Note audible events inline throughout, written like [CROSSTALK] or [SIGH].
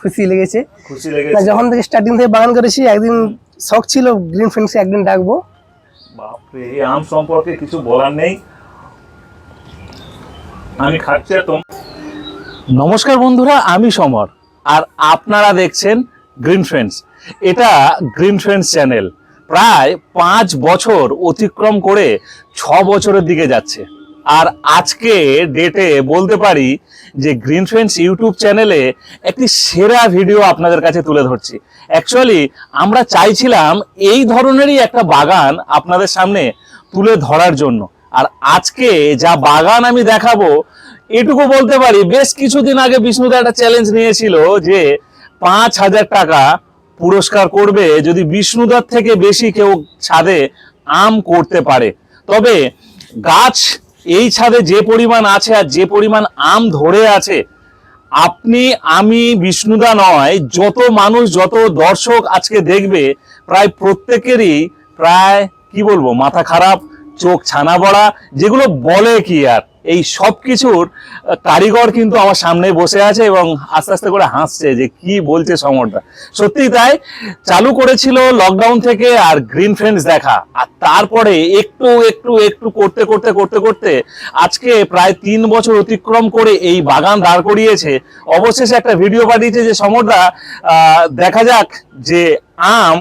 খুশি লেগেছে। খুশি লেগেছে। যখন থেকে স্টার্টিং থেকে বাগান করেছি একদিন শখ ছিল গ্রিন ফ্রেন্ডসকে একদিন ডাকবো বাপরে এই আম সম্পর্কে কিছু বলার নেই। আমি খাচ্ছি নমস্কার বন্ধুরা আমি সমর। আর আপনারা দেখছেন গ্রিন ফ্রেন্ডস এটা গ্রিন ফ্রেন্ডস চ্যানেল প্রায় পাঁচ বছর অতিক্রম করে ছ বছরের দিকে যাচ্ছে। আর আজকে ডেটে বলতে পারি যে গ্রিন ফ্রেন্ডস ইউটিউব চ্যানেলে একটি সেরা ভিডিও আপনাদের কাছে তুলে ধরছি। অ্যাকচুয়ালি আমরা চাইছিলাম এই ধরনেরই একটা বাগান আপনাদের সামনে তুলে ধরার জন্য। আর আজকে যা বাগান আমি দেখাবো, এটুকু বলতে পারি, বেশ কিছুদিন আগে বিষ্ণুদা একটা চ্যালেঞ্জ নিয়েছিল যে পাঁচ হাজার টাকা পুরস্কার করবে যদি বিষ্ণুদার থেকে বেশি কেউ ছাদে আম করতে পারে। তবে গাছ এই ছাদে যে পরিমাণ আছে আর যে পরিমাণ আম ধরে আছে, আপনি, আমি, বিষ্ণুদা নয়, যত মানুষ, যত দর্শক আজকে দেখবে, প্রায় প্রত্যেকেরই প্রায়, কি বলব, মাথা খারাপ। চোখ ছানা বড়া যেগুলো বলে কি আর? এই সব কিছুর কারিগর কিন্তু আমার সামনে বসে আছে এবং আস্তে আস্তে করে হাসছে যে কি বলছে সমরটা। সত্যি তাই চালু করেছিল লকডাউন থেকে আর গ্রিন ফ্রেন্ডস দেখা। আর তারপরে একটু একটু একটু করতে করতে করতে করতে আজকে প্রায় তিন বছর অতিক্রম করে এই বাগান দাঁড় করিয়েছে। অবশেষে একটা ভিডিও পাঠিয়েছে যে সমরদা আহ, দেখা যাক যে আম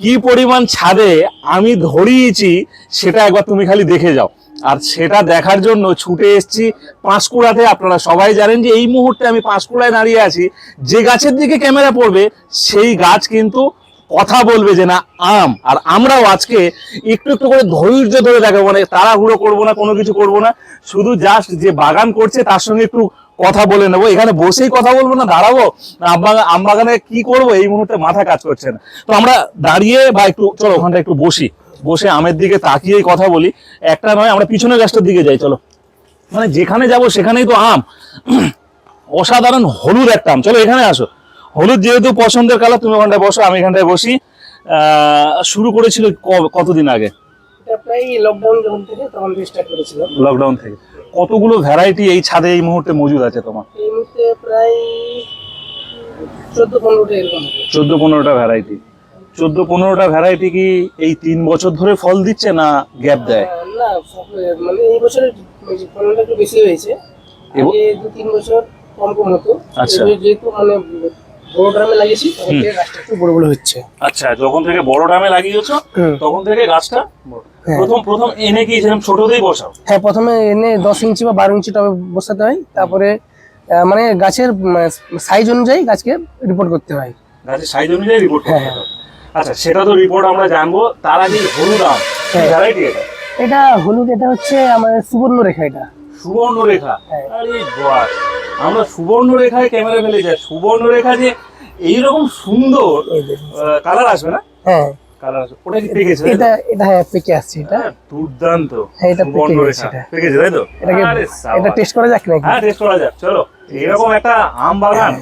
কি পরিমাণ ছাদে আমি ধরিয়েছি সেটা একবার তুমি খালি দেখে যাও। আর সেটা দেখার জন্য ছুটে এসেছি পাঁশকুড়াতে। আপনারা সবাই জানেন যে এই মুহূর্তে আমি পাঁশকুড়ায় দাঁড়িয়ে আছি। যে গাছের দিকে ক্যামেরা পড়বে, সেই গাছ কিন্তু কথা বলবে যে না, আম। আর আমরাও আজকে একটু একটু করে ধৈর্য ধরে দেখাবো। মানে তাড়াহুড়ো করব না, কোনো কিছু করব না। শুধু জাস্ট যে বাগান করছে, তার সঙ্গে একটু কথা বলে নেব। এখানে বসেই কথা বলব না দাঁড়াবো। না আম বাগান- আম বাগানে কি করব? এই মুহূর্তে মাথা কাজ করছে না। তো আমরা দাঁড়িয়ে বা একটু চলো ওখানটা একটু বসি। বসে আমের দিকে তাকিয়েই কথা বলি। একটা নয় আমরা পিছনের গাছটার দিকে যাই চলো। মানে যেখানে যাব সেখানেই তো আম। অসাধারণ হলুদ একটা আম। চলো এখানে আসো। হলুদ যেহেতু পছন্দের কালার তুমি ওখানটায় বসো আমি এখানটায় বসি। শুরু করেছিল কতদিন আগে? লকডাউন থেকে। কতগুলো ভ্যারাইটি এই ছাদে এই মুহূর্তে মজুদ আছে তোমার? এই মুহূর্তে প্রায় চোদ্দ পনেরোটা এরকম। চোদ্দ পনেরোটা ভ্যারাইটি চোদ্দ পনেরোটা ভ্যারাইটি কি এই তিন বছর ধরে ফল দিচ্ছে না গ্যাপ দেয়? না মানে এই বছরের ফলনটা একটু বেশি হয়েছে। আগে দু তিন বছর কম কম হতো। আচ্ছা। যেহেতু মানে বড় ড্রামে লাগিয়েছি তখন থেকে গাছটা একটু বড় বড় হচ্ছে। আচ্ছা যখন থেকে বড় ডামে লাগিয়েছো তখন থেকে গাছটা হ্যাঁ। প্রথম প্রথম এনে কি সেরকম ছোটতেই বসাও? হ্যাঁ প্রথমে এনে দশ ইঞ্চি বা বারো ইঞ্চি টবে বসাতে হয় তারপরে মানে গাছের সাইজ অনুযায়ী গাছকে রিপোর্ট করতে হয়। গাছের সাইজ অনুযায়ী রিপোর্ট করতে হ্যাঁ। আচ্ছা সেটা তো রিপোর্ট আমরা জানব তার আগে হলুদ আম। ভ্যারাইটি এটা? এটা হলুদ এটা হচ্ছে আমাদের সুবর্ণ রেখা এটা। সুবর্ণ রেখা হ্যাঁ। আরে বাহ আমরা সুবর্ণ রেখায় ক্যামেরা ফেলে যাই। সুবর্ণ রেখা যে এইরকম সুন্দর কালার আসবে না? হ্যাঁ। কালার আসবে। ওটা কি পেকেছে এটা এটা হ্যাঁ পেকে আসছে এটা। হ্যাঁ, দুর্দান্ত। হ্যাঁ, এটা। পেকেছে তাই তো? এটা টেস্ট করা যাক নাকি? হ্যাঁ টেস্ট করা যাক চলো। এরকম একটা আম বাগান।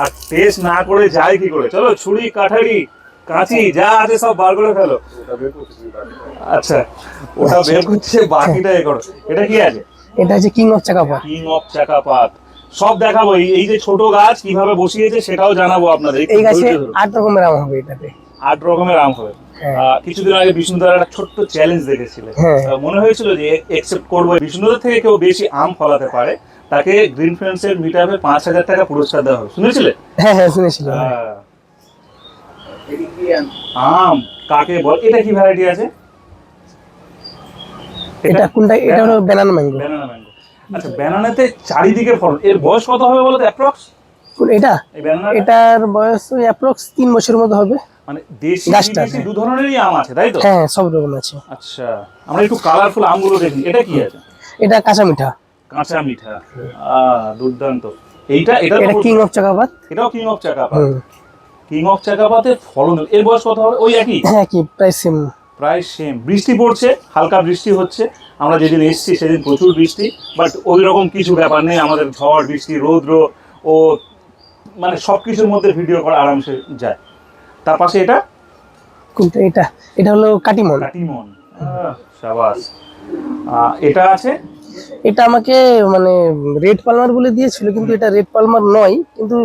আর টেস্ট না করে যায় কি করে? চলো ছুরি কাঠারি কাঁচি যা আছে সব বার করে ফেলো। আচ্ছা ওটা বের করছে বাকিটা এ করো। এটা কি আছে? এটা হচ্ছে কিং অফ চাকাপা কিং অফ চাকাপাত সব দেখাবো এই- এই যে ছোট গাছ কীভাবে বসিয়েছে সেটাও জানাব আপনাদের এই গাছে আট রকমের আম হবে এটাতে। আট রকমের আম হবে। হ্যাঁ। কিছুদিন আগে বিষ্ণুদার একটা ছোট্ট চ্যালেঞ্জ দেখেছিলেন। হ্যাঁ। মনে হয়েছিল যে একসেপ্ট করব। বিষ্ণুদার থেকে কেউ বেশি আম ফলাতে পারে তাকে গ্রিন ফ্রেন্ডস এর মিটাপে পাঁচ হাজার টাকা পুরস্কার দেওয়া হবে। শুনেছিলে? হ্যাঁ হ্যাঁ শুনেছিলাম। হ্যাঁ। আম কাকে বল এটা কি ভ্যারাইটি আছে? এটা কোনটা? এটা হলো ব্যানানা ম্যাঙ্গো ব্যানানা ম্যাঙ্গো আচ্ছা ব্যানানাতে চারিদিকে ফল। এর বয়স কত হবে বলো তো অ্যাপ্রক্স এটা? এটার বয়স ওই অ্যাপ্রক্স তিন বছরের মতো হবে। মানে দেশি বিদেশি দু ধরনেরই আম আছে তাই তো? হ্যাঁ সব রকম আছে। আচ্ছা আমরা একটু কালারফুল আমগুলো দেখি। এটা কি আছে? এটা কাঁচা মিঠা। কাঁচা মিঠা। আহ দুর্দান্ত। এইটা এটা এটা কিং অফ চাকাপাত। এটাও কিং অফ চাকাপাত। কিং অফ ফলন এর বয়স কত হবে? ওই একই? হ্যাঁ কি প্রায় সেম প্রায় সেম বৃষ্টি পড়ছে হালকা বৃষ্টি হচ্ছে। আমরা যেদিন এসছি সেদিন প্রচুর বৃষ্টি বাট ওই রকম কিছু ব্যাপার নেই। আমাদের ঝড় বৃষ্টি রৌদ্র ও মানে সব কিছুর মধ্যে ভিডিও করা আরামসে যায়। তার পাশে এটা? কোনটা? এটা। এটা হলো কাটিমন। কাটিমন। সাবাস। এটা আছে? এটা আমাকে মানে রেড পালমার বলে দিয়েছিল কিন্তু এটা রেড পালমার নয় কিন্তু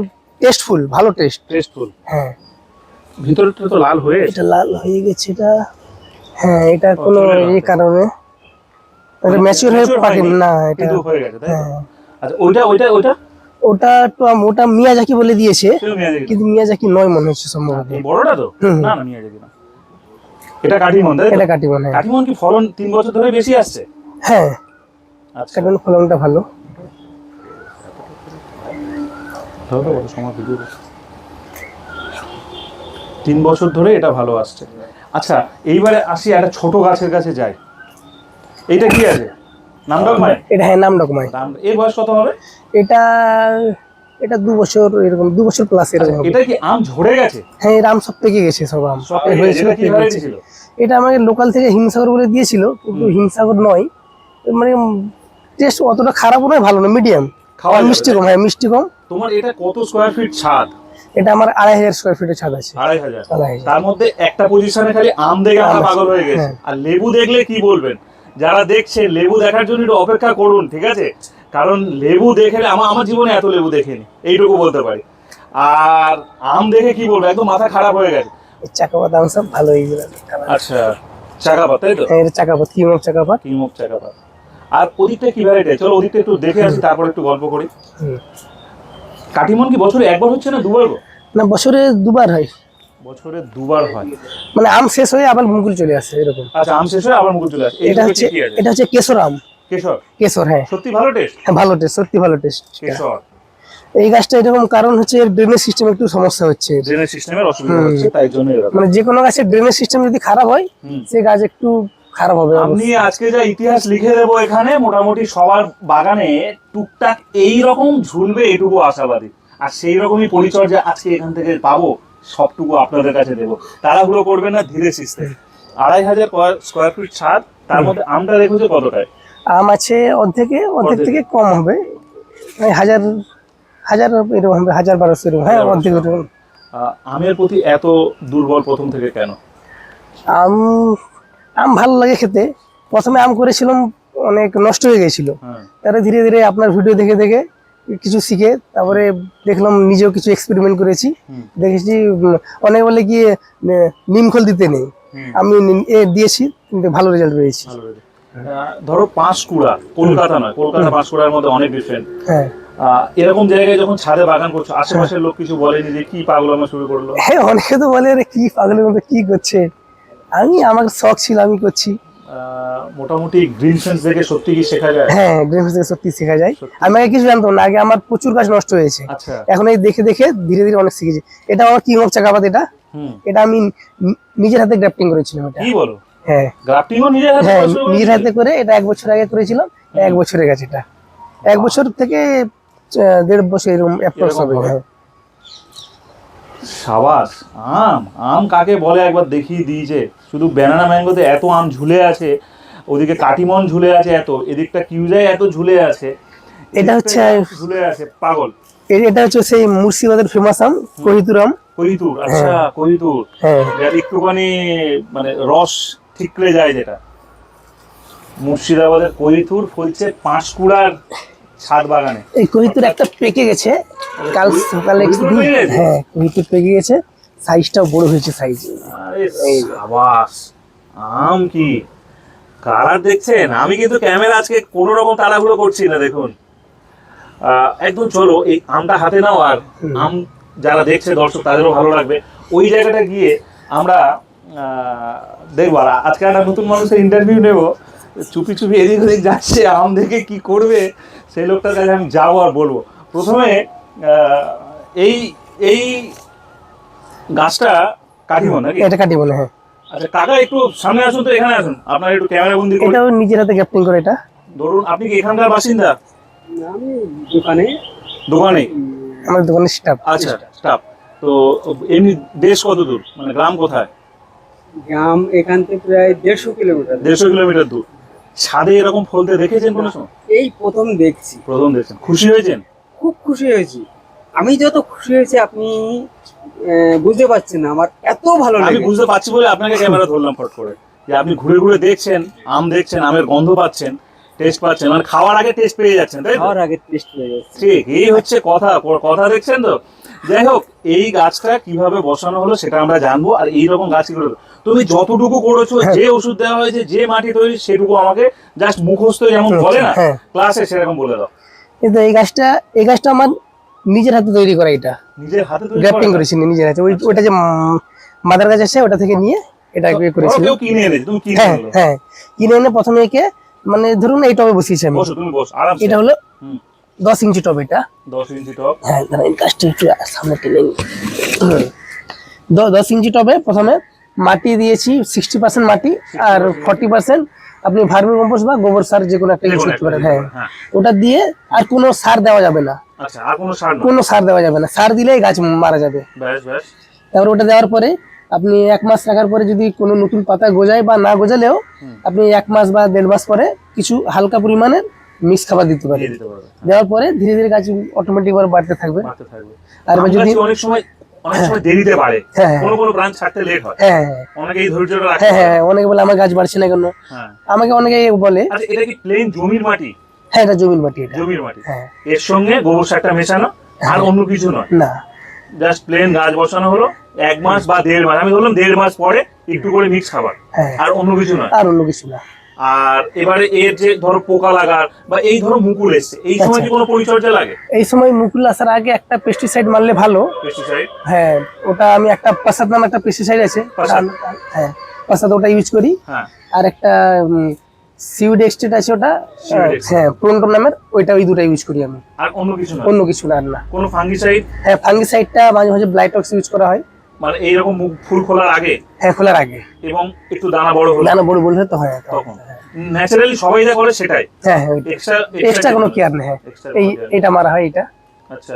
টেস্টফুল ভালো টেস্ট টেস্টফুল হ্যাঁ। ভিতরটা তো লাল হয়ে এটা লাল হয়ে গেছে এটা হ্যাঁ এটা কোনো। এই কারণে। এটা ম্যাচিওর হয়ে Mature পাকে না এটা হয়ে গেছে তাই হ্যাঁ। আচ্ছা ওইটা ওইটা ওইটা? ওটা মিয়াজাকি বলে দিয়েছে। কিন্তু মিয়াজাকি নয় মনে হচ্ছে সম্ভবত। বড়টা তো। না না মিয়াজাকি না এটা কাটিমন তাই এটা কাটিমন হ্যাঁ। কাটিমন কি ফলন তিন বছর ধরে বেশি আসছে? হ্যাঁ আচ্ছা। কাটিমন ফলনটা ভালো। তিন বছর ধরে এটা ভালো আসছে। আচ্ছা এইবারে আসি একটা ছোট গাছের কাছে যাই। এইটা কি আছে? নামডক মাই এটা হ্যাঁ নাম ডকমাই এর বয়স কত হবে? এটা এটা দু বছর এরকম দু বছর প্লাস এরকম এটা কি আম ঝরে গেছে? হ্যাঁ এর আম সব পেকে গেছে সব আম। হয়েছিল এটা এটা আমাকে লোকাল থেকে হিমসাগর বলে দিয়েছিল কিন্তু হিমসাগর নয়। মানে টেস্ট অতটা খারাপও নয় ভালো না মিডিয়াম খাওয়া মিষ্টি কম হ্যাঁ মিষ্টি কম। তোমার এটা কত স্কোয়ার ফিট ছাদ? এটা আমার আড়াই হাজার স্কোয়ার ফিটের ছাদ আছে। আড়াই হাজার। তার মধ্যে একটা পজিশনে খালি আম দেখে আমরা আম পাগল হয়ে গেছে। হ্যাঁ। আর লেবু দেখলে কি বলবেন? যারা দেখছে লেবু দেখার জন্য একটু অপেক্ষা করুন ঠিক আছে? কারণ লেবু দেখে আমার আমার জীবনে এত লেবু দেখিনি এইটুকু বলতে পারি। আর আম দেখে কি বলব? একদম মাথা খারাপ হয়ে গেছে। এর চাকাপাত আম সব ভালো এইগুলো আচ্ছা চাকাপাত তাই তো? হ্যাঁ এটা চাকাপাত কিমক চাকাপাত। কিমক চাকাপাত। আর ওদিকটা কি ভ্যারাইটি চলো ওদিকটা একটু দেখে আসি তারপর একটু গল্প করি। কাটিমন কি বছরে একবার হচ্ছে না দুবার না বছরে দুবার হয়। বছরে দুবার হয়। মানে আম শেষ হয়ে আবার মুকুল চলে আসে এরকম। আচ্ছা আম শেষ হয়ে আবার মুকুল চলে আসে। এটা হচ্ছে এটা হচ্ছে কেশর আম। কেশর? কেশর হ্যাঁ। সত্যি ভালো টেস্ট হ্যাঁ ভালো টেস্ট সত্যি ভালো টেস্ট কেশর। এই গাছটা এরকম কারণ হচ্ছে এর ড্রেনেজ সিস্টেম একটু সমস্যা হচ্ছে। ড্রেনেজ সিস্টেমের অসুবিধা হচ্ছে তাই জন্য এরকম। মানে যে কোনো গাছের ড্রেনেজ সিস্টেম যদি খারাপ হয় হুম। সে গাছ একটু খারাপ হবে আপনি আজকে যা ইতিহাস লিখে দেবো এখানে মোটামুটি সবার বাগানে টুকটাক এই রকম ঝুলবে এটুকু আশাবাদী। আর সেই রকমই পরিচর্যা আজকে এখান থেকে পাবো সবটুকু আপনাদের কাছে দেবো। তাড়াহুড়ো করবেন না ধীরে সিস্টেম আড়াই হাজার স্কোয়ার ফিট ছাদ তার মধ্যে আমটা রেখেছে কতটায়? আম আছে অর্ধেকে অর্ধেক। থেকে কম হবে। হাজার হাজার এরকম হবে হাজার বারোশো এরকম হ্যাঁ অর্ধেক এরকম। আমের প্রতি এত দুর্বল প্রথম থেকে কেন? আম আম ভালো লাগে খেতে। প্রথমে আম করেছিলাম অনেক নষ্ট হয়ে গেছিল। হ্যাঁ। তারপরে ধীরে ধীরে আপনার ভিডিও দেখে দেখে কিছু শিখে তারপরে দেখলাম নিজেও কিছু এক্সপেরিমেন্ট করেছি। দেখেছি অনেকে বলে কি নিমখোল দিতে নেই। আমি এ দিয়েছি কিন্তু ভালো রেজাল্ট পেয়েছি। ধরো পাঁশকুড়া কলকাতা নয় কলকাতা পাঁশকুড়ার মধ্যে অনেক ডিফারেন্ট হ্যাঁ। এরকম জায়গায় যখন ছাদে বাগান করছ আশেপাশের লোক কিছু বলেনি যে কি পাগলামো শুরু করল? হ্যাঁ অনেকে তো বলে কি পাগলের মতো কি করছে? আমি আমার শখ ছিল আমি করছি। মোটামুটি গ্রিন সেন্স দেখে সত্যি কি শেখা যায়? হ্যাঁ ড্রিম থেকে সত্যি শেখা যায়। আমি আগে কিছু জানতাম না আগে আমার প্রচুর গাছ নষ্ট হয়েছে। আচ্ছা। এখন এই দেখে দেখে ধীরে ধীরে অনেক শিখেছি। এটা আমার কিং অফ চাকাপাত এটা। এটা আমি নিজের হাতে গ্রাফটিং করেছিলাম এটা। কি বলো? হ্যাঁ। গ্রাফটিংও নিজের হাতে হ্যাঁ নিজের হাতে করে এটা এক বছর আগে করেছিলাম এক বছরের গেছে এটা। এক বছর থেকে দেড় বছর এরকম হবে হবে। হ্যাঁ। সাবাস আম আম কাকে বলে? একবার দেখিয়ে দিয়েছে শুধু ব্যানানা ম্যাঙ্গোতে এত আম ঝুলে আছে ওদিকে কাটিমন ঝুলে আছে এত এদিকটা কিউজাই এত ঝুলে আছে এটা হচ্ছে ঝুলে আছে পাগল। এটা হচ্ছে সেই মুর্শিদাবাদের ফেমাস আম কহিতুর আম। কহিতুর আচ্ছা কহিতুর। হ্যাঁ। একটুখানি মানে রস ঠিকরে যায় যেটা। মুর্শিদাবাদের কৈথুর ফলছে পাঁশকুড়ার ছাদ বাগানে। এই কহিতুর একটা পেকে গেছে। কাল সকালে? হ্যাঁ কহিতুর পেকে গেছে। সাইজটাও বড় হয়েছে সাইজ। সাবাস আম কি? কালার দেখছেন? আমি কিন্তু ক্যামেরা আজকে কোনো রকম তাড়াহুড়ো করছি না দেখুন। একদম চলো এই আমটা হাতে নাও আর আম যারা দেখছে দর্শক তাদেরও ভালো লাগবে। ওই জায়গাটা গিয়ে আমরা আহ, দেখব। আর আজকে একটা নতুন মানুষের ইন্টারভিউ নেব। চুপি চুপি এদিক ওদিক যাচ্ছে আম দেখে কি করবে সেই লোকটার কাছে আমি যাব আর বলব। প্রথমে আহ, এই এই গাছটা কাটিমন নাকি? এটা কাটি বলে হ্যাঁ। আচ্ছা কাকা একটু সামনে আসুন তো এখানে আসুন। আপনার একটু ক্যামেরা বন্দি এটাও নিজের হাতে করে এটা। ধরুন আপনি কি এখানকার বাসিন্দা? আমি দোকানে। দোকানে? আমার দোকানের স্টাফ আচ্ছা স্টাফ তো এমনি দেশ কত দূর? মানে গ্রাম কোথায়? গ্রাম এখান থেকে প্রায় দেড়শো কিলোমিটার দেড়শো কিলোমিটার দূর। ছাদে এরকম ফলতে দেখেছেন কোনো সময়? এই প্রথম দেখছি। প্রথম দেখছেন। খুশি হয়েছেন? খুব খুশি হয়েছি। আমি যত খুশি হয়েছি আপনি বুঝতে পারছেন না আমার এত ভালো লাগে আমি বুঝতে পারছি বলে আপনাকে ক্যামেরা ধরলাম ফট করে। যে আপনি ঘুরে ঘুরে দেখছেন আম দেখছেন আমের গন্ধ পাচ্ছেন টেস্ট পাচ্ছেন মানে খাওয়ার আগে টেস্ট পেয়ে যাচ্ছেন তাই খাওয়ার আগে টেস্ট পেয়ে গেছে ঠিক এই হচ্ছে কথা কথা দেখছেন তো? যাই হোক এই গাছটা কীভাবে বসানো হলো সেটা আমরা জানব আর এই রকম গাছ কি করে তুমি যতটুকু করেছ হ্যাঁ। যে ওষুধ দেওয়া হয়েছে যে মাটি তৈরি সেটুকু আমাকে জাস্ট মুখস্থ যেমন বলে না হ্যাঁ। ক্লাসে সেরকম বলে দাও। কিন্তু এই গাছটা এই গাছটা আমার নিজের হাতে তৈরি করা এটা। নিজের হাতে গ্রাফটিং করেছি নিজের হাতে। ওই ওটা যে মাদার গাছ আছে ওটা থেকে নিয়ে এটা ইয়ে করেছি। কিনে এনেছে তুমি কিনে হ্যাঁ হ্যাঁ। কিনে এনে প্রথমে একে মানে ধরুন এই টবে বসিয়েছি আমি। বসো তুমি বসো আরাম এটা হলো হুম। দশ ইঞ্চি টব এটা। দশ ইঞ্চি টপ। হ্যাঁ এই একটু সামনে টেনে। দশ ইঞ্চি টবে প্রথমে মাটি দিয়েছি সিক্সটি পার্সেন্ট মাটি আর ফর্টি পার্সেন্ট আপনি ভার্মি কম্পোস্ট বা গোবর সার যে কোনো একটা ইউজ করতে পারেন হ্যাঁ। হ্যাঁ। ওটা দিয়ে আর কোনো সার দেওয়া যাবে না। আচ্ছা আর কোনো সার নয় কোনো সার দেওয়া যাবে না। সার দিলেই গাছ মারা যাবে। তারপর ওটা দেওয়ার পরে আপনি এক মাস রাখার পরে যদি কোনো নতুন পাতা গজায় বা না গজালেও আপনি এক মাস বা দেড় মাস পরে কিছু হালকা পরিমাণের মিক্স খাবার দিতে দিতে পারবে দেওয়ার পরে ধীরে ধীরে গাছ অটোমেটিক বাড়তে থাকবে। আর যদি অনেক সময় অনেক সময় দেরিতে বাড়ে। হ্যাঁ হ্যাঁ। কোনো কোনো ব্রাঞ্চ ছাড়তে লেট হয়। হ্যাঁ হ্যাঁ। অনেকে এই ধৈর্যটা রাখে হ্যাঁ হ্যাঁ অনেকে বলে আমার গাছ বাড়ছে না কেন? হ্যাঁ। আমাকে অনেকে বলে আচ্ছা এটা কি প্লেন জমির মাটি? হ্যাঁ এটা জমির মাটি এটা। জমির মাটি। হ্যাঁ। এর সঙ্গে গোবর সারটা মেশানো আর অন্য কিছু নয়। না। জাস্ট প্লেন গাছ বসানো হলো। এক মাস বা দেড় মাস আমি বললাম দেড় মাস পরে একটু করে মিক্স খাবার। হ্যাঁ। আর অন্য কিছু নয়। আর অন্য কিছু না। আর এবারে এর যে ধরো পোকা লাগার বা এই ধরো মুকুল এসছে এই সময় কি কোনো পরিচর্যা লাগে? এই সময় মুকুল আসার আগে একটা পেস্টিসাইড মারলে ভালো। পেস্টিসাইড হ্যাঁ ওটা আমি একটা পাসাদ নাম একটা পেস্টিসাইড আছে। হ্যাঁ পাসাদ ওটা ইউজ করি। হ্যাঁ। আর একটা সিউড এক্সটেট আছে ওটা হ্যাঁ প্রন্টো নামের ওইটা ওই দুটা ইউজ করি আমি। আর অন্য কিছু নয় অন্য কিছু না আর না। কোনো ফাঙ্গিসাইড হ্যাঁ ফাঙ্গিসাইডটা মাঝে মাঝে ব্লাইটক্স ইউজ করা হয়। মানে এইরকম ফুল খোলার আগে? হ্যাঁ খোলার আগে। এবং একটু দানা বড় হলো? দানা বড় বললে তো হয় তখন। ন্যাচারালি সবাই যা করে সেটাই। হ্যাঁ হ্যাঁ এক্সট্রা এক্সট্রা কোনো কেয়ার নেই হ্যাঁ। এই। এটা মারা হয় এটা। আচ্ছা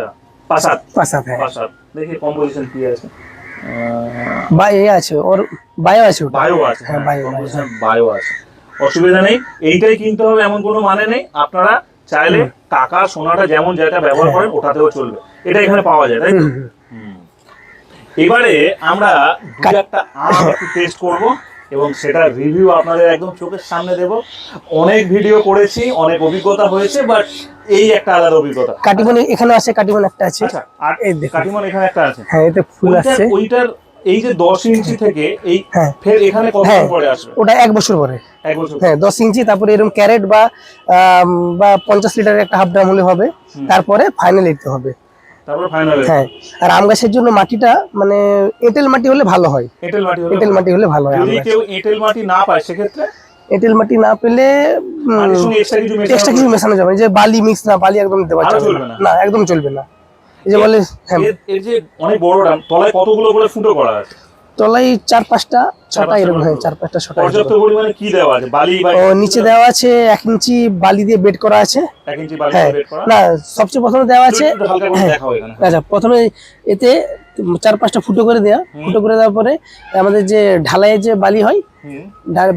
পাসাদ পাসাদ হ্যাঁ। পাসাদ দেখি কম্পোজিশন কি আছে। বা এ আছে ওর বায়ো আছে বায়ো আছে হ্যাঁ বায়ো কম্পোজিশন বায়ো আছে। অসুবিধা নেই এইটাই কিনতে হবে এমন কোনো মানে নেই। আপনারা চাইলে টাকা সোনাটা যেমন যেটা ব্যবহার করেন ওটাতেও চলবে। এটা এখানে পাওয়া যায় তাই। হুম। এবারে আমরা দু একটা আম একটু টেস্ট করব এবং সেটা রিভিউ আপনাদের একদম চোখের সামনে দেব। অনেক ভিডিও করেছি অনেক অভিজ্ঞতা হয়েছে বাট এই একটা আলাদা অভিজ্ঞতা। কাটিমন এখানে আছে কাটিমন একটা আছে। আচ্ছা আর এই। কাটিমন এখানে একটা আছে। হ্যাঁ এতে ফুল আছে। ওইটার এই যে দশ ইঞ্চি থেকে এই হ্যাঁ। ফের এখানে কত হ্যাঁ। পরে আসবে? ওটা এক বছর পরে। এক বছর হ্যাঁ দশ ইঞ্চি তারপরে এরকম ক্যারেট বা বা পঞ্চাশ লিটারের একটা হাফ ড্রাম হলে হবে। তারপরে ফাইনাল দিতে হবে। হ্যাঁ আর আম গাছের জন্য মাটিটা মানে এঁটেল মাটি হলে ভালো হয়। এঁটেল মাটি এঁটেল মাটি হলে ভালো হয় যদি কেউ এঁটেল মাটি না পায় সেক্ষেত্রে? এঁটেল মাটি না পেলে এক্সট্রা কিছু মেশানো যাবে যে বালি মিক্স না বালি একদম দেওয়া চলবে না। একদম চলবে না। এই যে বলে হ্যাঁ। এর যে অনেক বড় তলায় কতগুলো করে ফুটো করা আছে? তলায় চার পাঁচটা ছটা এরকম হ্যাঁ। চার পাঁচটা ছটা পর্যাপ্ত পরিমাণে কি দেওয়া আছে? বালি ও নিচে দেওয়া আছে এক ইঞ্চি বালি দিয়ে বেড করা আছে। এক ইঞ্চি বালি হ্যাঁ। বেড করা? না সবচেয়ে প্রথমে দেওয়া আছে হ্যাঁ। আচ্ছা প্রথমে এতে চার পাঁচটা ফুটো করে দেওয়া ফুটো করে দেওয়ার পরে আমাদের যে ঢালাইয়ের যে বালি হয়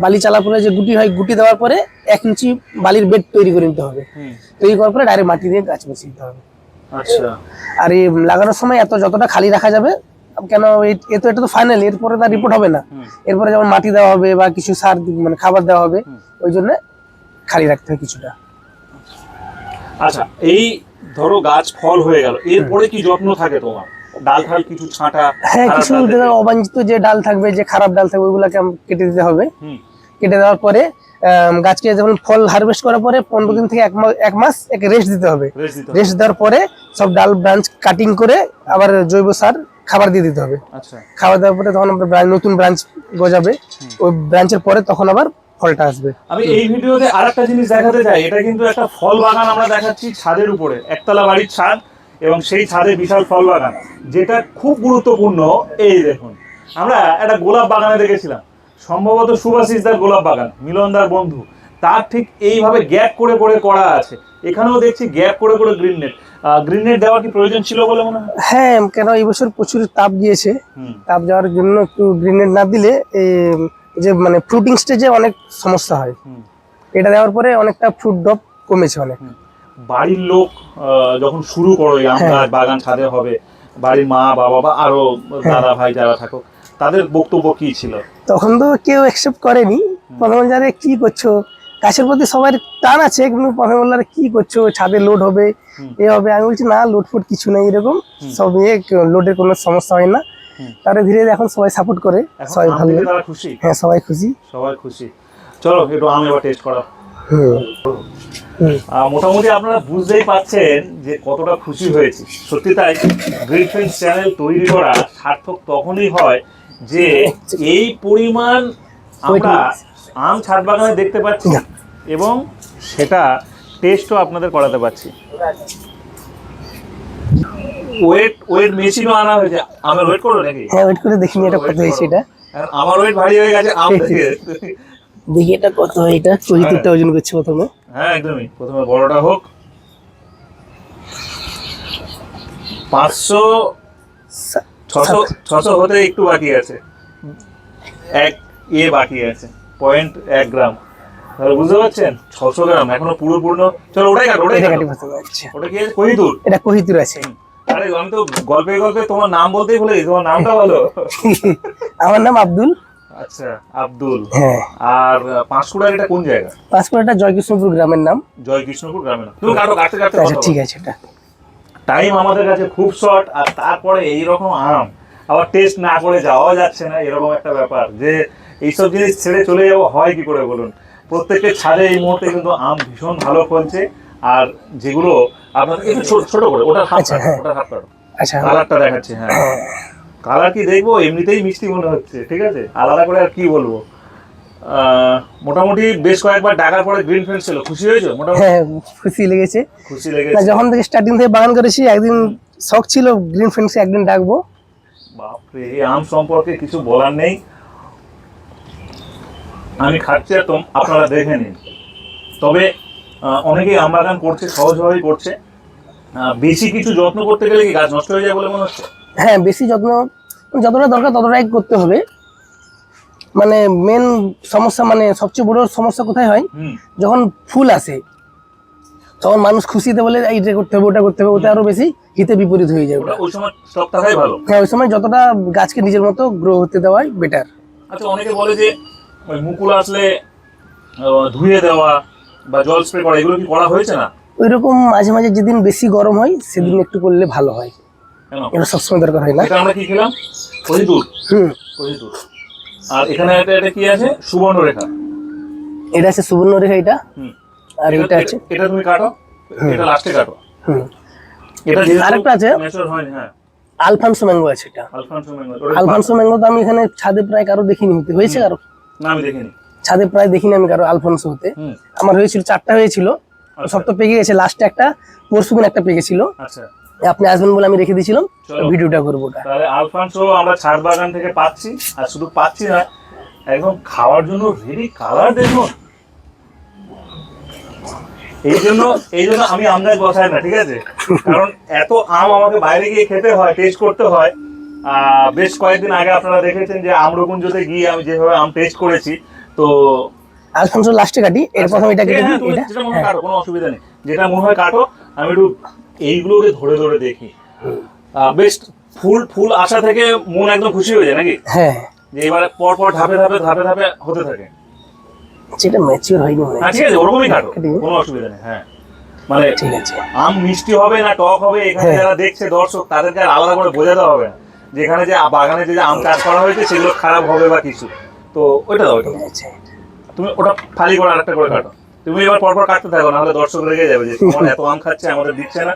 বালি চালার পরে যে গুটি হয় গুটি দেওয়ার পরে এক ইঞ্চি বালির বেড তৈরি করে নিতে হবে। তৈরি করার পরে ডাইরেক্ট মাটি দিয়ে গাছ বসিয়ে দিতে হবে। আচ্ছা। আর এই লাগানোর সময় এত যতটা খালি রাখা যাবে কেন এ তো এটা তো ফাইনাল এরপরে তার রিপোর্ট হবে না। এরপরে যেমন মাটি দেওয়া হবে বা কিছু সার মানে খাবার দেওয়া হবে ওই জন্য খালি রাখতে হয় কিছুটা। আচ্ছা এই ধরো গাছ ফল হয়ে গেল এরপরে কি যত্ন থাকে তোমার? ডাল ফাল কিছু ছাঁটা হ্যাঁ কিছু অবাঞ্ছিত যে ডাল থাকবে যে খারাপ ডাল থাকবে ওইগুলোকে কেটে দিতে হবে। কেটে দেওয়ার পরে গাছকে যখন ফল হারভেস্ট করার পরে পনেরো দিন থেকে এক মাস এক হবে। রেস্ট দিতে হবে। রেস্ট দেওয়ার পরে সব ডাল ব্রাঞ্চ কাটিং করে আবার জৈব সার খাবার দিয়ে দিতে হবে। আচ্ছা। খাবার দেওয়ার পরে তখন branch- নতুন ব্রাঞ্চ গজাবে। ওই ব্রাঞ্চের পরে তখন আবার ফলটা আসবে। আমি এই ভিডিওতে আরেকটা জিনিস দেখাতে চাই। এটা কিন্তু একটা ফল বাগান আমরা দেখাচ্ছি ছাদের উপরে। একতলা বাড়ির ছাদ এবং সেই ছাদে বিশাল ফল বাগান যেটা খুব গুরুত্বপূর্ণ। এই দেখুন আমরা একটা গোলাপ বাগানে দেখেছিলাম। সম্ভবত সুভাষিসদার গোলাপ বাগান মিলনদার বন্ধু। তার ঠিক এইভাবে গ্যাপ করে করে করা আছে। এখানেও দেখছি গ্যাপ করে করে গ্রিন নেট গ্রিন নেট দেওয়ার কি প্রয়োজন ছিল বলে মনে হয়? হ্যাঁ কেন এই বছর প্রচুর তাপ গিয়েছে। তাপ যাওয়ার জন্য একটু গ্রিনেড না দিলে যে মানে ফ্রুটিং স্টেজে অনেক সমস্যা হয়। এটা দেওয়ার পরে অনেকটা ফ্রুট ড্রপ কমেছে অনেক। বাড়ির লোক যখন শুরু করো এই আম হ্যাঁ। গাছ বাগান ছাদে হবে বাড়ির মা বাবা বা আরও দাদা ভাই যারা থাকুক তাদের বক্তব্য কি ছিল? তখন তো কেউ অ্যাকসেপ্ট করেনি। প্রথমে যারে কি করছ? গাছের প্রতি সবার টান আছে কিন্তু প্রথমে বলল "আরে কি করছ? ছাদে লোড হবে এ হবে। আমি বলছি না লোড ফোড কিছু নেই এরকম। সব এ লোডের কোনো সমস্যা হয় না। তারপরে ধীরে এখন সবাই সাপোর্ট করে সবাই ভালো। খুশি। হ্যাঁ সবাই খুশি। সবাই খুশি। চলো একটু আম এবার টেস্ট করা মোটামুটি আপনারা বুঝতেই পাচ্ছেন যে কতটা খুশি হয়েছি। সত্যি তাই গ্রিন ফ্রেন্ডস চ্যানেল তৈরি করা সার্থক তখনই হয় যে [LAUGHS] এই পরিমাণ আমরা আম ছাদ বাগানে দেখতে পাচ্ছি না। এবং সেটা টেস্টও আপনাদের করাতে পারছি। ওয়েট ওয়েট মেশিনও আনা হয়েছে। আমার ওয়েট করো নাকি? হ্যাঁ ওয়েট করে দেখিনি এটা কত হয়েছে এটা? আমার ওয়েট ভারী হয়ে গেছে আম থেকে। দেখি এটা কত হয় এটা কোহিতুরটা ওজন করছে প্রথমে। হ্যাঁ একদমই। প্রথমে বড়টা হোক। পাঁচশো ছশো ছশো হতে একটু বাকি আছে। এক ইয়ে বাকি আছে। পয়েন্ট এক গ্রাম তাহলে বুঝতে পারছেন? ছশো গ্রাম এখনও পুরো পূর্ণ। চলো ওটাই কাটো ওটাই কাটো। আচ্ছা। ওটা কি আছে? কহিদুর এটা আছে। আরে আমি তো গল্পে গল্পে তোমার নাম বলতেই ভুলে গেছি তোমার নামটা বলো। [LAUGHS] আমার নাম আব্দুল। আচ্ছা আব্দুল। হ্যাঁ। আর পাঁশকুড়ার এটা কোন জায়গা? পাঁচকুড়াটা জয়কৃষ্ণপুর গ্রামের নাম। জয় কৃষ্ণপুর গ্রামে না তুমি কাটো কাটতে কাটতে আচ্ছা ঠিক আছে এটা। টাইম আমাদের কাছে খুব শর্ট আর তারপরে এই রকম আম। আবার টেস্ট না করে যাওয়া যাচ্ছে না এরকম একটা ব্যাপার যে এইসব জিনিস ছেড়ে চলে যাব হয় কি করে বলুন? প্রত্যেকের ছাদে এই মুহূর্তে কিন্তু আম ভীষণ ভালো ফলছে আর যেগুলো আপনার একটু ছোট ছোট করে ওটা হাত আচ্ছা, কাটো, হ্যাঁ। ওটা হাত আচ্ছা কালারটা দেখাচ্ছে হ্যাঁ। [COUGHS] কালার কি দেখব? এমনিতেই মিষ্টি মনে হচ্ছে ঠিক আছে? আলাদা করে আর কি বলব? আহ, মোটামুটি বেশ কয়েকবার ডাকার পরে গ্রিন ফ্রেন্ড ছিল খুশি হয়েছো? মোটামুটি? হ্যাঁ খুশি লেগেছে। খুশি লেগেছে। যখন থেকে স্টার্টিং থেকে বাগান করেছি একদিন শখ ছিল গ্রিন ফ্রেন্ডসকে একদিন ডাকবো। বাপরে এই আম সম্পর্কে কিছু বলার নেই। আমি খাচ্ছি আর তোম- আপনারা দেখে নিন। তবে অনেকেই আম বাগান করছে সহজভাবেই করছে। বেশি কিছু যত্ন করতে গেলে কি গাছ নষ্ট হয়ে যায় বলে মনে হচ্ছে? হ্যাঁ বেশি যত্ন যতটা দরকার ততটাই করতে হবে। মানে মেন সমস্যা মানে সবচেয়ে বড় সমস্যা কোথায় হয়? যখন ফুল আসে তখন মানুষ খুশিতে বলে এইটা করতে হবে ওটা করতে হবে। ওটা আরও বেশি হিতে বিপরীত হয়ে যায়। ওটা ওই সময় ভালো? হ্যাঁ ওই সময় যতটা গাছকে নিজের মতো গ্রো হতে দেওয়াই বেটার আচ্ছা অনেকে বলে যে ওই মুকুল আসলে ধুয়ে দেওয়া বা জল স্প্রে করা এগুলো কি করা হয়েছে না? ওই রকম মাঝে মাঝে যেদিন বেশি গরম হয় সেদিন একটু করলে ভালো হয়। এটা সবসময় দরকার হয় না। এটা আমরা কি খেলাম? কহিদুর হুম। কহিদুর আর এখানে একটা এটা কি আছে? সুবর্ণ রেখা। এটা আছে সুবর্ণ রেখা এটা। হুম। আর এটা- এটা আছে। এটা তুমি কাটো। এটা লাস্টে কাটো। হুম। এটা আরেকটা আছে। ম্যাচিওর হয়নি হ্যাঁ। আলফানসো ম্যাঙ্গো আছে এটা। Alfonso mango. আলফানসো ম্যাঙ্গো তো আমি এখানে ছাদে প্রায় কারও দেখিনি। হতে হয়েছে কারও? না আমি দেখিনি। ছাদে প্রায় দেখিনি আমি কারও আলফানসো হতে। আমার হয়েছিল চারটা হয়েছিল। সব তো পেকে গেছে লাস্টে একটা পরশু একটা পেকেছিল আচ্ছা। আপনি আসবেন বলে আমি রেখে দিয়েছিলাম ভিডিওটা করব ওটা। তাহলে আলফানসো আমরা ছাদ বাগান থেকে পাচ্ছি আর শুধু পাচ্ছি না একদম খাওয়ার জন্য রেডি কালার দেখুন এই জন্য এই জন্য আমি আমদানি বসাই না ঠিক আছে? কারণ এত আম আমাকে বাইরে গিয়ে খেতে হয় টেস্ট করতে হয়। বেশ কয়েকদিন আগে আপনারা দেখেছেন যে আম্রকুঞ্জতে গিয়ে আমি যেভাবে আম টেস্ট করেছি তো আলফানসো লাস্টে কাটি এর প্রথম এটা কেটে হ্যাঁ, দিই এটা? যেটা মনে হয় কাটো কোনো অসুবিধা নেই। যেটা মনে হয় কাটো আমি একটু এইগুলোকে ধরে ধরে দেখি। বেশ ফুল ফুল আসা থেকে মন একদম খুশি হয়ে যায় নাকি? হ্যাঁ। যে এবারে পর পর ধাপে ধাপে ধাপে ধাপে হতে থাকে। সেটা ম্যাচিওর হয়নি মনে হ্যাঁ। হয় ঠিক আছে ওরকমই কাটো কোনো অসুবিধা নেই হ্যাঁ। মানে ঠিক আছে। আম মিষ্টি হবে না টক হবে এখানে হ্যাঁ। যারা দেখছে দর্শক তাদেরকে আলাদা করে বোঝাতে হবে না। যেখানে যে বাগানে যে আম চাষ করা হয়েছে সেগুলো খারাপ হবে বা কিছু। তো ওইটা দাও ওইটা আছে তুমি ওটা ফালি করে আরেকটা করে কাটো। তুমি এবার পরপর কাটতে থাকো নাহলে দর্শক রেগে যাবে যে তোমার এত আম খাচ্ছে আমাদের দিচ্ছে না।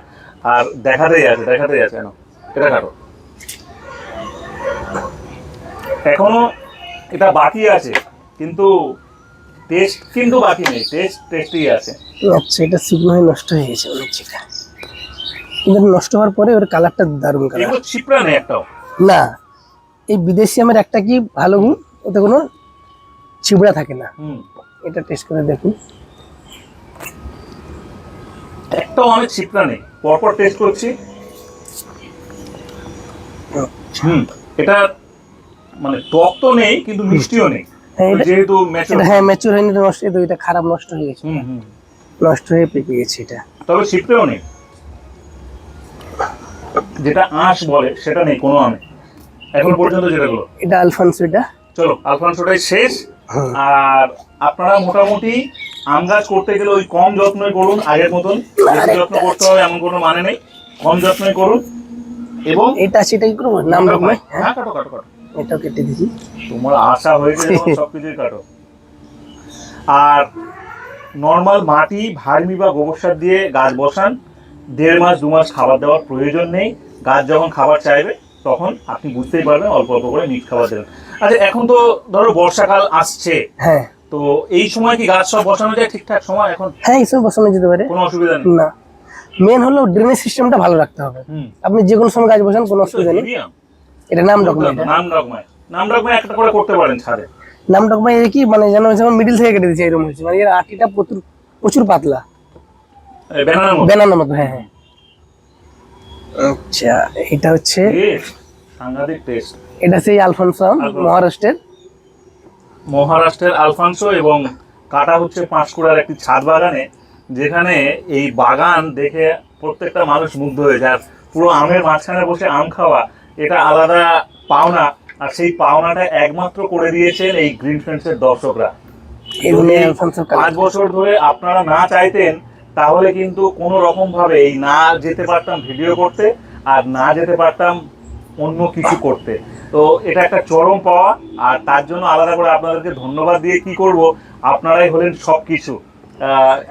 আর দেখাতেই আছে দেখাতেই আছে কেন এটা কাটো। এখনও এটা বাকি আছে কিন্তু টেস্ট কিন্তু বাকি নেই টেস্ট টেস্টই আছে। আচ্ছা এটা শুকনো হয়ে নষ্ট হয়ে গেছে এটা কিন্তু নষ্ট হওয়ার পরে ওর কালারটা দারুণ কালার ছিপড়া নেই একটাও। না এই বিদেশি আমের একটা কি ভালো গুণ? ওতে কোনো ছিবড়া থাকে না। এটা টেস্ট করে দেখুন। একটাও আমি ছিপড়া নেই। পরপর টেস্ট করছি। হুম এটা মানে টক তো নেই কিন্তু মিষ্টিও নেই। হ্যাঁ, যেহেতু হ্যাঁ ম্যাচিওর হয়নি নষ্ট এটা খারাপ নষ্ট হয়ে গেছে। নষ্ট হয়ে পেকে গেছে এটা। তবে ছিপড়েও নেই। যেটা আঁশ বলে সেটা নেই কোনো আমে এখন পর্যন্ত যেটা গুলো এটা আলফানসো এটা চলো আলফানসোটাই শেষ। আর আপনারা মোটামুটি আম গাছ করতে গেলে ওই কম যত্নই করুন আগের মতন। বেশি যত্ন করতে হবে এমন কোনো মানে নেই। কম যত্নই করুন। এবং এটা সেটাই করব? নাম রকমাই হ্যাঁ কাটো কাটো কাটো। এটাও কেটে দিচ্ছি তোমার আশা হয়ে গেলে যখন সবকিছুই কাটো। আর নর্মাল মাটি ভার্মি বা গোবর সার দিয়ে গাছ বসান। দেড় মাস দু মাস খাবার দেওয়ার প্রয়োজন নেই। গাছ যখন খাবার চাইবে তখন আপনি বুঝতেই পারবেন অল্প অল্প করে মিক্স খাবার দেবেন। আচ্ছা এখন তো ধরো বর্ষাকাল আসছে। হ্যাঁ। তো এই সময় কি গাছ সব বসানো যায় ঠিকঠাক সময় এখন? হ্যাঁ এইসব বসানো যেতে পারে। কোনো অসুবিধা নেই? না। মেন হলো ড্রেনেজ সিস্টেমটা ভালো রাখতে হবে। আপনি যে কোনো সময় গাছ বসান কোনো অসুবিধা নেই। এটা নাম ডকুমেন্ট। নাম ডগমায় নাম ডগমায় একটা করে করতে পারেন ছাদে। নাম ডকুমেন্ট কি মানে যেন যেমন মিডিল থেকে কেটে দিচ্ছে এরকম হচ্ছে মানে এর আটিটা প্রচুর প্রচুর পাতলা। বেনানোর মতো হ্যাঁ হ্যাঁ। আচ্ছা এটা হচ্ছে সাংঘাতিক টেস্ট। এটা সেই আলফানসো। মহারাষ্ট্রের। মহারাষ্ট্রের আলফানসো এবং কাটা হচ্ছে পাঁশকুড়ার একটি ছাদ বাগানে যেখানে এই বাগান দেখে প্রত্যেকটা মানুষ মুগ্ধ হয়ে যায়। পুরো আমের মাঝখানে বসে আম খাওয়া এটা আলাদা পাওনা। আর সেই পাওনাটা একমাত্র করে দিয়েছেন এই গ্রিন ফ্রেন্ডসের দর্শকরা। পাঁচ বছর ধরে আপনারা না চাইতেন তাহলে কিন্তু কোনো রকম ভাবে এই না যেতে পারতাম ভিডিও করতে আর না যেতে পারতাম অন্য কিছু করতে। তো এটা একটা চরম পাওয়া আর তার জন্য আলাদা করে আপনাদেরকে ধন্যবাদ দিয়ে কি করব, আপনারাই হলেন সব কিছু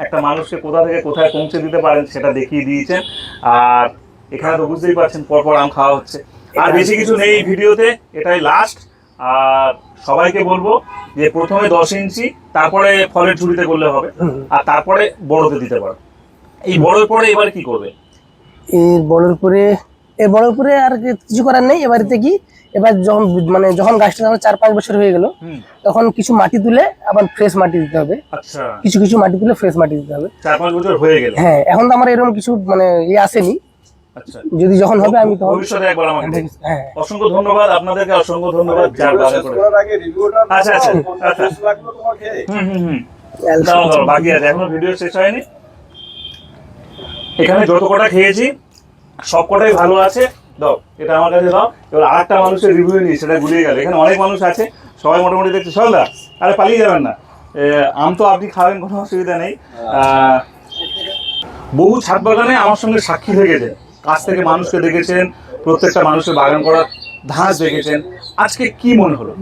একটা মানুষকে কোথা থেকে কোথায় পৌঁছে দিতে পারেন সেটা দেখিয়ে দিয়েছেন। আর এখানে তো বুঝতেই পারছেন পরপর আম খাওয়া হচ্ছে। আর বেশি কিছু নেই ভিডিওতে এটাই লাস্ট আর সবাইকে বলব যে প্রথমে দশ ইঞ্চি তারপরে ফলের ঝুড়িতে করলে হবে। আর তারপরে বড়তে দিতে পারো। এই বড়র পরে এবার কি করবে? এর বড়র পরে এর বড়র পরে আর কিছু করার নেই। এবারেতে কি এবার যখন মানে যখন গাছটা যখন চার পাঁচ বছর হয়ে গেল তখন কিছু মাটি তুলে আবার ফ্রেশ মাটি দিতে হবে। আচ্ছা। কিছু কিছু মাটি তুলে ফ্রেশ মাটি দিতে হবে। চার পাঁচ বছর হয়ে গেল। হ্যাঁ এখন তো আমার এরকম কিছু মানে ইয়ে আসেনি। যদি যখন হবে আমি তখন ভবিষ্যতে একবার আমাকে হ্যাঁ অসংখ্য ধন্যবাদ আপনাদেরকে অসংখ্য ধন্যবাদ যার বাগান করে। আচ্ছা, আচ্ছা, আচ্ছা। হুম হুম হুম। বাকি আছে এখনও ভিডিও শেষ হয়নি। এখানে যত কটা খেয়েছি সব কটাই ভালো আছে। দাও এটা আমার কাছে দাও। এবার আরেকটা মানুষের রিভিউ নিয়ে সেটা গুলিয়ে গেল। এখানে অনেক মানুষ আছে সবাই মোটামুটি দেখছে। সলদা আরে পালিয়ে যাবেন না। আম তো আপনি খাবেন কোনো অসুবিধা নেই। বহু ছাদ বাগানে আমার সঙ্গে সাক্ষী থেকেছে কাছ থেকে মানুষকে দেখেছেন প্রত্যেকটা মানুষের বাগান করার ধাঁচ দেখেছেন। আজকে কি মনে হলো?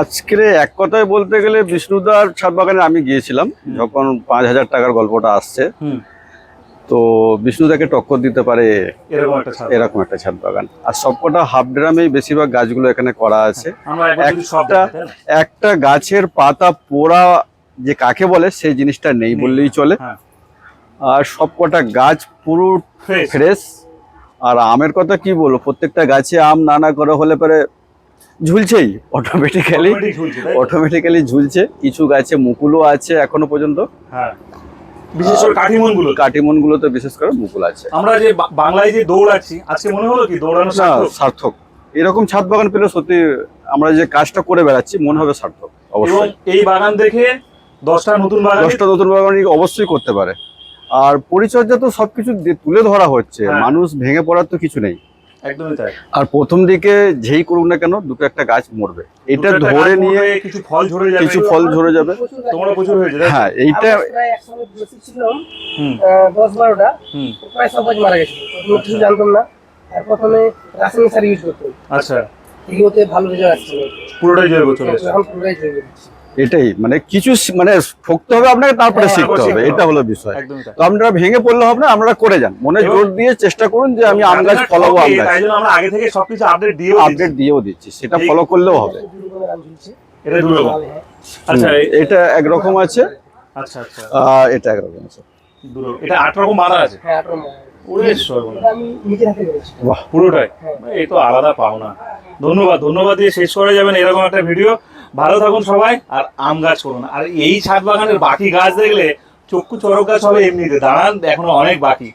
আজকে এক কথায় বলতে গেলে বিষ্ণুদার ছাদ বাগানে আমি গিয়েছিলাম যখন পাঁচ হাজার টাকার গল্পটা আসছে। তো বিষ্ণুদাকে টক্কর দিতে পারে এরকম একটা ছাদ বাগান। আর সবকটা হাফ ড্রামেই বেশিরভাগ গাছগুলো এখানে করা আছে। সব একটা? একটা গাছের পাতা পোড়া যে কাকে বলে সেই জিনিসটা নেই নেই। বললেই চলে। হ্যাঁ। আর সবকটা গাছ পুরো ফ্রেশ আর আমের কথা কি বলব? প্রত্যেকটা গাছে আম নানা করে হলে পরে ঝুলছেই অটোমেটিক্যালি? অটোমেটিক্যালি ঝুলছে কিছু গাছে মুকুলও আছে এখনও পর্যন্ত। হ্যাঁ। বিশেষ করে কাঠিমনগুলো কাটিমন বিশেষ করে মুকুল আছে। আমরা যে বাংলায় যে দৌড়াচ্ছি আজকে মনে হলো কি দৌড়ানো সার্থক? সার্থক। এরকম ছাদ বাগান পেলে সত্যি আমরা যে কাজটা করে বেড়াচ্ছি মনে হবে সার্থক অবশ্যই। এই বাগান দেখে দশটা নতুন বাগান দশটা নতুন বাগান অবশ্যই করতে পারে। আর পরিচর্যা তো সবকিছু তুলে ধরা হচ্ছে। হ্যাঁ। মানুষ ভেঙে পড়ার তো কিছু নেই। একদমই তাই। আর প্রথম দিকে যেই করুক না কেন দুটো একটা গাছ মরবে। এটা ধরে নিয়ে কিছু ফল ঝরে যাবে। কিছু ফল ঝরে যাবে। তোমরা প্রচুর হয়েছে হ্যাঁ এইটা আহ, দশ বারোটা। প্রায় সব গাছ মারা প্রথমে কিছু জানতাম না। আর প্রথমে রাসায়নিক সার ইউজ করতাম। আচ্ছা। এগুলোতে ভালো রেজাল্ট আসছে পুরোটাই জৈব চলে এখন পুরোটাই জৈব। এটাই মানে কিছু মানে ঠকতে হবে আপনাকে তারপরে হ্যাঁ, শিখতে হবে এটা হলো বিষয়। তো আপনারা ভেঙে পড়লে হবে না আপনারা করে যান। মনে জোর দিয়ে চেষ্টা করুন যে আমি আম গাছ ফলাবো আম গাছ। তাই জন্য আমরা আগে থেকে সবকিছু আপডেট দিয়েও আপডেট দিয়েও দিচ্ছি সেটা ফলো করলেও হবে। এটা। আচ্ছা এটা একরকম আছে। আচ্ছা আচ্ছা। এটা একরকম আছে। এটা আট রকম বাঁধা আছে? হ্যাঁ, পুরোটাই? হ্যাঁ। এই তো আলাদা পাওনা। ধন্যবাদ ধন্যবাদ দিয়ে শেষ করা যাবেন এরকম একটা ভিডিও ভালো থাকুন সবাই, আর আম গাছ করুন। আর এই ছাদ বাগানের বাকি গাছ দেখলে চক্ষু চরক গাছ হবে এমনিতে। দাঁড়ান, এখনও অনেক বাকি।